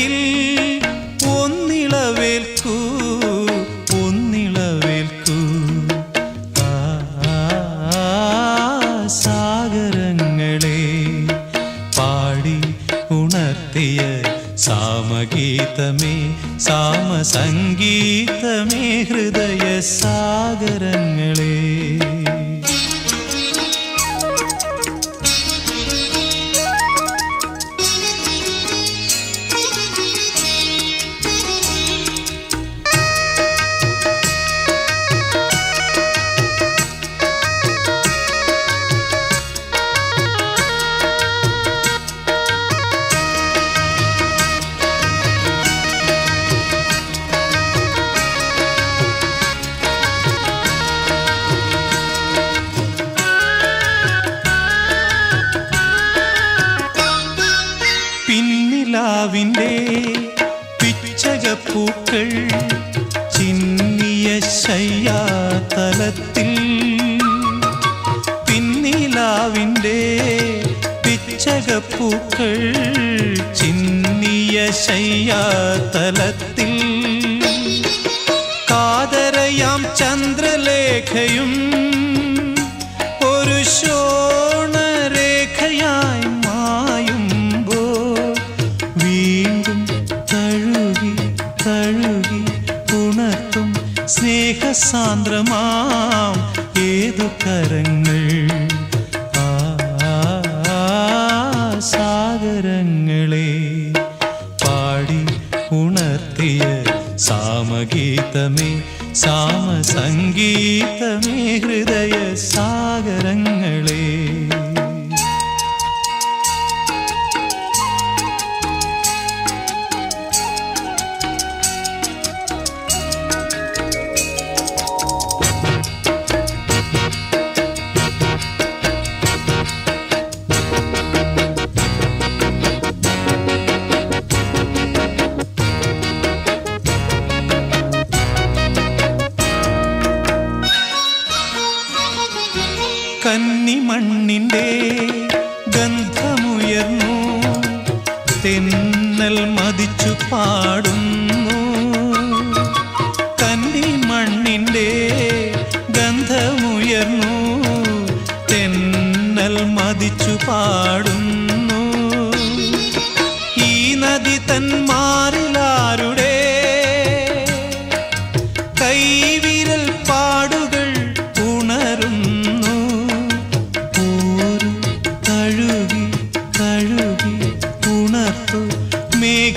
ഏകതാരയിൽ ഒന്നിളവേൽക്കൂ ഒന്നിളവേൽക്കൂ സാഗരങ്ങളെ പാടി ഉണർത്തിയ സാമഗീതമേ സാമസംഗീതമേ ഹൃദയ സാഗരങ്ങളെ. പിന്നിലാവിന്റെ പിച്ചകപ്പൂക്കൾ ചിന്നിയ ശയ്യാതലത്തിൽ പിന്നിലാവിന്റെ പിച്ചകപ്പൂക്കൾ ചിന്നിയ ശയ്യാതലത്തിൽ കാതരയാം ചന്ദ്രലേഖയും സ്നേഹസാന്ദ്രമാം ഏതു കരങ്ങൾ? സാഗരങ്ങളെ പാടി ഉണർത്തിയ സാമഗീതമേ സാമസംഗീതമേ ഹൃദയ സാഗരങ്ങളെ. കന്നിമണ്ണിന്റെ ഗന്ധമുയർന്നു. തെന്നൽ മതിച്ചു പാടുന്നു. കന്നിമണ്ണിന്റെ ഗന്ധമുയർന്നു. തെന്നൽ മതിച്ചു പാടുന്നു. ഈ നദി തന്മാറിലാരുടെ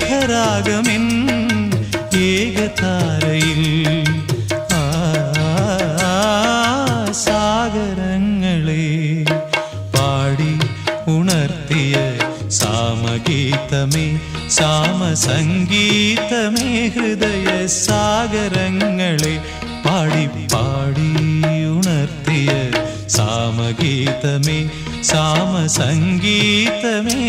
മേഘരാഗമെൻ ഏകതാരയിൽ. സാഗരങ്ങളെ പാടി ഉണർത്തിയ സാമഗീതമേ സാമസംഗീതമേ ഹൃദയ സാഗരങ്ങളെ പാടി പാടി ഉണർത്തിയ സാമഗീതമേ സാമസംഗീതമേ